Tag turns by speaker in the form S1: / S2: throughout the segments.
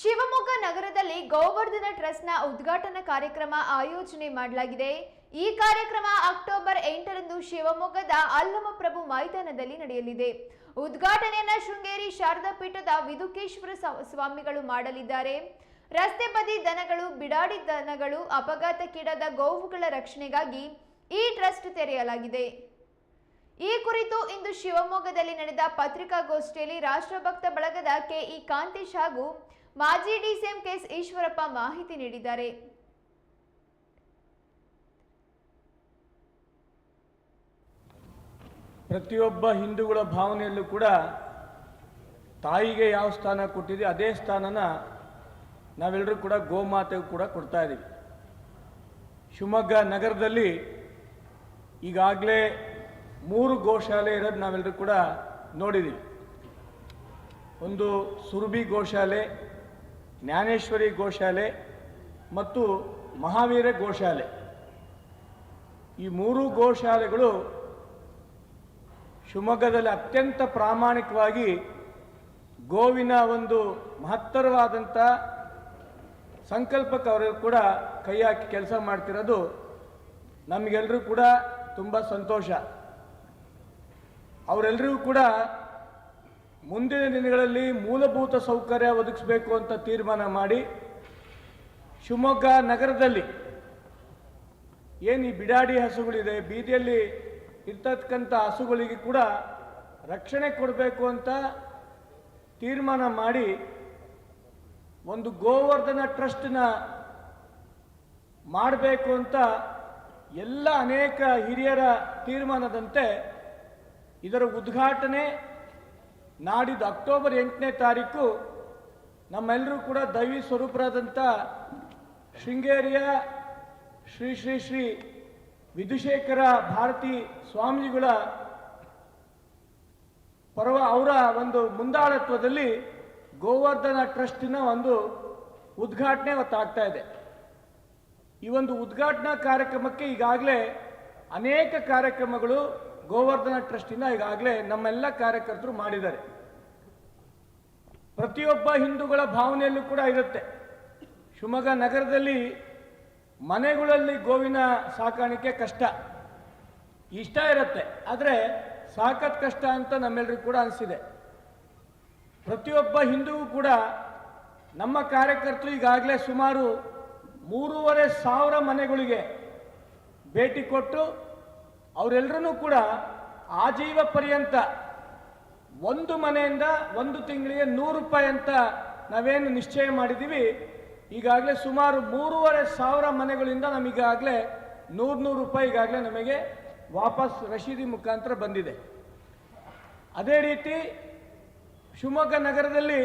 S1: ಶಿವಮೊಗ್ಗ ನಗರದಲ್ಲಿ ಗೋವರ್ಧನ ಟ್ರಸ್ಟ್ನ ಉದ್ಘಾಟನಾ ಕಾರ್ಯಕ್ರಮ ಆಯೋಜನೆ ಮಾಡಲಾಗಿದೆ. ಈ ಕಾರ್ಯಕ್ರಮ ಅಕ್ಟೋಬರ್ ಎಂಟರಂದು ಶಿವಮೊಗ್ಗದ ಅಲ್ಲಮಪ್ರಭು ಮೈದಾನದಲ್ಲಿ ನಡೆಯಲಿದೆ. ಉದ್ಘಾಟನೆಯನ್ನ ಶೃಂಗೇರಿ ಶಾರದಾ ಪೀಠದ ವಿದುಕೇಶ್ವರ ಸ್ವಾಮಿಗಳು ಮಾಡಲಿದ್ದಾರೆ. ರಸ್ತೆ ಬದಿ ದನಗಳು, ಬಿಡಾಡಿ ದನಗಳು, ಅಪಘಾತಕ್ಕೀಡಾದ ಗೋವುಗಳ ರಕ್ಷಣೆಗಾಗಿ ಈ ಟ್ರಸ್ಟ್ ತೆರೆಯಲಾಗಿದೆ. ಈ ಕುರಿತು ಇಂದು ಶಿವಮೊಗ್ಗದಲ್ಲಿ ನಡೆದ ಪತ್ರಿಕಾಗೋಷ್ಠಿಯಲ್ಲಿ ರಾಷ್ಟ್ರಭಕ್ತ ಬಳಗದ ಕೆಇ ಕಾಂತೇಶ್ ಹಾಗೂ ಮಾಜಿ ಡಿಸಿಎಂ ಕೆಎಸ್ ಈಶ್ವರಪ್ಪ ಮಾಹಿತಿ ನೀಡಿದ್ದಾರೆ.
S2: ಪ್ರತಿಯೊಬ್ಬ ಹಿಂದೂಗಳ ಭಾವನೆಯಲ್ಲೂ ಕೂಡ ತಾಯಿಗೆ ಯಾವ ಸ್ಥಾನ ಕೊಟ್ಟಿದೆ ಅದೇ ಸ್ಥಾನನ ನಾವೆಲ್ಲರೂ ಕೂಡ ಗೋಮಾತೆಗೂ ಕೂಡ ಕೊಡ್ತಾ ಇದ್ದೀವಿ. ಶಿವಮೊಗ್ಗ ನಗರದಲ್ಲಿ ಈಗಾಗಲೇ ಮೂರು ಗೋಶಾಲೆ ಇರೋದು ನಾವೆಲ್ಲರೂ ಕೂಡ ನೋಡಿದ್ದೀವಿ. ಒಂದು ಸುರಭಿ ಗೋಶಾಲೆ ಜ್ಞಾನೇಶ್ವರಿ ಗೋಶಾಲೆ ಮತ್ತು ಮಹಾವೀರ ಗೋಶಾಲೆ. ಈ ಮೂರು ಗೋಶಾಲೆಗಳು ಶಿವಮೊಗ್ಗದಲ್ಲಿ ಅತ್ಯಂತ ಪ್ರಾಮಾಣಿಕವಾಗಿ ಗೋವಿನ ಒಂದು ಮಹತ್ತರವಾದಂಥ ಸಂಕಲ್ಪಕ್ಕೆ ಅವರು ಕೂಡ ಕೈ ಹಾಕಿ ಕೆಲಸ ಮಾಡ್ತಿರೋದು ನಮಗೆಲ್ಲರೂ ಕೂಡ ತುಂಬ ಸಂತೋಷ. ಅವರೆಲ್ಲರಿಗೂ ಕೂಡ ಮುಂದಿನ ದಿನಗಳಲ್ಲಿ ಮೂಲಭೂತ ಸೌಕರ್ಯ ಒದಗಿಸಬೇಕು ಅಂತ ತೀರ್ಮಾನ ಮಾಡಿ ಶಿವಮೊಗ್ಗ ನಗರದಲ್ಲಿ ಏನು ಈ ಬಿಡಾಡಿ ಹಸುಗಳಿದೆ, ಬೀದಿಯಲ್ಲಿ ಇರ್ತಕ್ಕಂಥ ಹಸುಗಳಿಗೆ ಕೂಡ ರಕ್ಷಣೆ ಕೊಡಬೇಕು ಅಂತ ತೀರ್ಮಾನ ಮಾಡಿ ಒಂದು ಗೋವರ್ಧನ ಟ್ರಸ್ಟ್ನ ಮಾಡಬೇಕು ಅಂತ ಎಲ್ಲ ಅನೇಕ ಹಿರಿಯರ ತೀರ್ಮಾನದಂತೆ ಇದರ ಉದ್ಘಾಟನೆ ನಾಡಿದ್ದು ಅಕ್ಟೋಬರ್ ಎಂಟನೇ ತಾರೀಕು ನಮ್ಮೆಲ್ಲರೂ ಕೂಡ ದೈವಿ ಸ್ವರೂಪರಾದಂಥ ಶೃಂಗೇರಿಯ ಶ್ರೀ ಶ್ರೀ ಶ್ರೀ ವಿಧುಶೇಖರ ಭಾರತಿ ಸ್ವಾಮೀಜಿಗಳ ಪರವ ಅವರ ಒಂದು ಮುಂದಾಳತ್ವದಲ್ಲಿ ಗೋವರ್ಧನ ಟ್ರಸ್ಟಿನ ಒಂದು ಉದ್ಘಾಟನೆ ಇವತ್ತಾಗ್ತಾ ಇದೆ. ಈ ಒಂದು ಉದ್ಘಾಟನಾ ಕಾರ್ಯಕ್ರಮಕ್ಕೆ ಈಗಾಗಲೇ ಅನೇಕ ಕಾರ್ಯಕ್ರಮಗಳು ಗೋವರ್ಧನ ಟ್ರಸ್ಟಿನ ಈಗಾಗಲೇ ನಮ್ಮೆಲ್ಲ ಕಾರ್ಯಕರ್ತರು ಮಾಡಿದ್ದಾರೆ. ಪ್ರತಿಯೊಬ್ಬ ಹಿಂದೂಗಳ ಭಾವನೆಯಲ್ಲೂ ಕೂಡ ಇರುತ್ತೆ. ಶಿವಮೊಗ್ಗ ನಗರದಲ್ಲಿ ಮನೆಗಳಲ್ಲಿ ಗೋವಿನ ಸಾಕಾಣಿಕೆ ಕಷ್ಟ. ಇಷ್ಟ ಇರುತ್ತೆ, ಆದರೆ ಸಾಕತ್ ಕಷ್ಟ ಅಂತ ನಮ್ಮೆಲ್ಲರಿಗೂ ಕೂಡ ಅನಿಸಿದೆ. ಪ್ರತಿಯೊಬ್ಬ ಹಿಂದೂಗೂ ಕೂಡ ನಮ್ಮ ಕಾರ್ಯಕರ್ತರು ಈಗಾಗಲೇ ಸುಮಾರು ಮೂರುವರೆ ಸಾವಿರ ಮನೆಗಳಿಗೆ ಭೇಟಿ ಕೊಟ್ಟು ಅವರೆಲ್ಲರೂ ಕೂಡ ಆಜೀವ ಪರ್ಯಂತ ಒಂದು ಮನೆಯಿಂದ ಒಂದು ತಿಂಗಳಿಗೆ ನೂರು ರೂಪಾಯಿ ಅಂತ ನಾವೇನು ನಿಶ್ಚಯ ಮಾಡಿದ್ದೀವಿ. ಈಗಾಗಲೇ ಸುಮಾರು ಮೂರುವರೆ ಸಾವಿರ ಮನೆಗಳಿಂದ ನಮಗಾಗಲೇ ನೂರು ನೂರು ರೂಪಾಯಿ ಈಗಾಗಲೇ ನಮಗೆ ವಾಪಸ್ ರಶೀದಿ ಮುಖಾಂತರ ಬಂದಿದೆ. ಅದೇ ರೀತಿ ಶಿವಮೊಗ್ಗ ನಗರದಲ್ಲಿ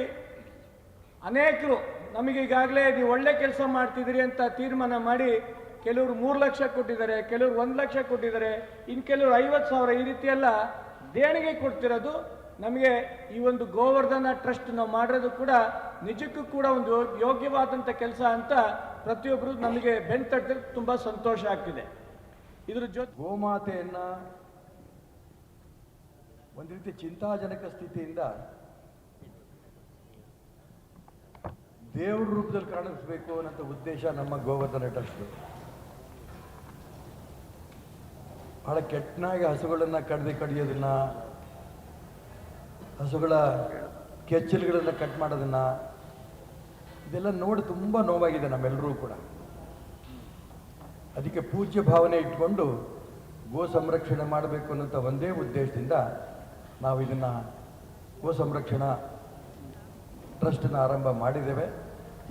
S2: ಅನೇಕರು ನಮಗೀಗಾಗಲೇ ನೀವು ಒಳ್ಳೆ ಕೆಲಸ ಮಾಡ್ತಿದ್ದೀರಿ ಅಂತ ತೀರ್ಮಾನ ಮಾಡಿ ಕೆಲವರು ಮೂರು ಲಕ್ಷ ಕೊಟ್ಟಿದ್ದಾರೆ, ಕೆಲವರು ಒಂದು ಲಕ್ಷ ಕೊಟ್ಟಿದ್ದಾರೆ ಇನ್ನು ಕೆಲವರು ಐವತ್ತು ಸಾವಿರ ಈ ರೀತಿ ಎಲ್ಲ ದೇಣಿಗೆ ಕೊಡ್ತಿರೋದು. ನಮಗೆ ಈ ಒಂದು ಗೋವರ್ಧನ ಟ್ರಸ್ಟ್ ನಾವು ಮಾಡಿರೋದು ಕೂಡ ನಿಜಕ್ಕೂ ಕೂಡ ಒಂದು ಯೋಗ್ಯವಾದಂಥ ಕೆಲಸ ಅಂತ ಪ್ರತಿಯೊಬ್ಬರು ನಮಗೆ ಬೆನ್ ತಟ್ಟಿದ್ರೆ ತುಂಬ ಸಂತೋಷ ಆಗ್ತಿದೆ. ಇದ್ರ ಜೊತೆ
S3: ಗೋಮಾತೆಯನ್ನು ಒಂದು ರೀತಿ ಚಿಂತಾಜನಕ ಸ್ಥಿತಿಯಿಂದ ದೇವ್ರ ರೂಪದಲ್ಲಿ ಕಾಣಿಸ್ಬೇಕು ಅನ್ನೋ ಉದ್ದೇಶ ನಮ್ಮ ಗೋವರ್ಧನ ಟ್ರಸ್ಟ್. ಬಹಳ ಕೆಟ್ಟನಾಗಿ ಹಸುಗಳನ್ನು ಕಡ್ದು ಕಡಿಯೋದನ್ನ, ಹಸುಗಳ ಕೆಚ್ಚಲುಗಳನ್ನು ಕಟ್ ಮಾಡೋದನ್ನ, ಇದೆಲ್ಲ ನೋಡಿ ತುಂಬ ನೋವಾಗಿದೆ ನಮ್ಮೆಲ್ಲರೂ ಕೂಡ. ಅದಕ್ಕೆ ಪೂಜ್ಯ ಭಾವನೆ ಇಟ್ಕೊಂಡು ಗೋ ಸಂರಕ್ಷಣೆ ಮಾಡಬೇಕು ಅನ್ನೋಂಥ ಒಂದೇ ಉದ್ದೇಶದಿಂದ ನಾವು ಇದನ್ನು ಗೋ ಸಂರಕ್ಷಣಾ ಟ್ರಸ್ಟನ್ನು ಆರಂಭ ಮಾಡಿದ್ದೇವೆ.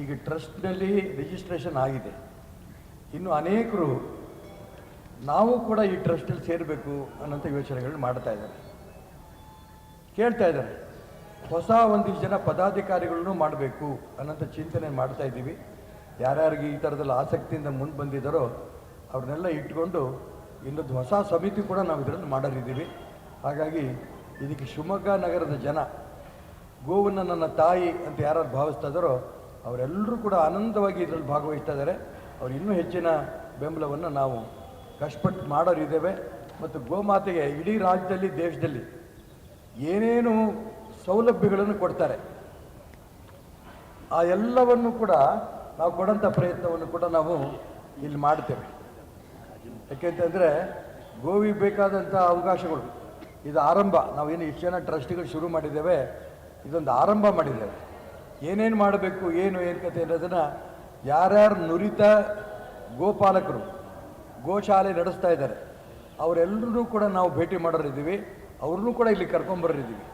S3: ಈಗ ಟ್ರಸ್ಟ್ನಲ್ಲಿ ರಿಜಿಸ್ಟ್ರೇಷನ್ ಆಗಿದೆ. ಇನ್ನು ಅನೇಕರು ನಾವು ಕೂಡ ಈ ಟ್ರಸ್ಟಲ್ಲಿ ಸೇರಬೇಕು ಅನ್ನೋಂಥ ಯೋಚನೆಗಳನ್ನ ಮಾಡ್ತಾ ಇದ್ದಾರೆ. ಕೇಳ್ತಾ ಇದ್ದಾರೆ. ಹೊಸ ಒಂದಿಷ್ಟು ಜನ ಪದಾಧಿಕಾರಿಗಳನ್ನು ಮಾಡಬೇಕು ಅನ್ನೋಂಥ ಚಿಂತನೆ ಮಾಡ್ತಾ ಇದ್ದೀವಿ. ಯಾರ್ಯಾರಿಗೆ ಈ ಥರದಲ್ಲಿ ಆಸಕ್ತಿಯಿಂದ ಮುಂದೆ ಬಂದಿದ್ದಾರೋ ಅವ್ರನ್ನೆಲ್ಲ ಇಟ್ಕೊಂಡು ಇನ್ನೊಂದು ಹೊಸ ಸಮಿತಿ ಕೂಡ ನಾವು ಇದರಲ್ಲಿ ಮಾಡಲಿದ್ದೀವಿ ಹಾಗಾಗಿ ಇದಕ್ಕೆ ಶಿವಮೊಗ್ಗ ನಗರದ ಜನ, ಗೋವನ್ನು ನನ್ನ ತಾಯಿ ಅಂತ ಯಾರು ಭಾವಿಸ್ತಾ ಇದ್ದಾರೋ ಅವರೆಲ್ಲರೂ ಕೂಡ ಆನಂದವಾಗಿ ಇದರಲ್ಲಿ ಭಾಗವಹಿಸ್ತಾ ಇದ್ದಾರೆ. ಅವ್ರು ಇನ್ನೂ ಹೆಚ್ಚಿನ ಬೆಂಬಲವನ್ನು ನಾವು ಕಷ್ಟಪಟ್ಟು ಮಾಡೋರಿದ್ದೇವೆ ಮತ್ತು ಗೋಮಾತೆಗೆ ಇಡೀ ರಾಜ್ಯದಲ್ಲಿ, ದೇಶದಲ್ಲಿ ಏನೇನು ಸೌಲಭ್ಯಗಳನ್ನು ಕೊಡ್ತಾರೆ. ಆ ಎಲ್ಲವನ್ನು ಕೂಡ ನಾವು ಕೊಡೋಂಥ ಪ್ರಯತ್ನವನ್ನು ಕೂಡ ನಾವು ಇಲ್ಲಿ ಮಾಡ್ತೇವೆ. ಯಾಕೆಂತಂದರೆ ಗೋವಿಗೆ ಬೇಕಾದಂಥ ಅವಕಾಶಗಳು, ಇದು ಆರಂಭ. ನಾವೇನು ಇಷ್ಟು ಜನ ಟ್ರಸ್ಟ್ಗಳು ಶುರು ಮಾಡಿದ್ದೇವೆ, ಇದೊಂದು ಆರಂಭ ಮಾಡಿದ್ದೇವೆ. ಏನೇನು ಮಾಡಬೇಕು, ಏನು ಏನು ಕತೆ ಅನ್ನೋದನ್ನು ಯಾರ್ಯಾರು ನುರಿತ ಗೋಪಾಲಕರು ಗೋಶಾಲೆ ನಡೆಸ್ತಾ ಇದ್ದಾರೆ. ಅವರೆಲ್ಲರೂ ಕೂಡ ನಾವು ಭೇಟಿ ಮಾಡೋರಿದ್ದೀವಿ. ಅವ್ರನ್ನೂ ಕೂಡ ಇಲ್ಲಿ ಕರ್ಕೊಂಬರೋರಿದ್ದೀವಿ.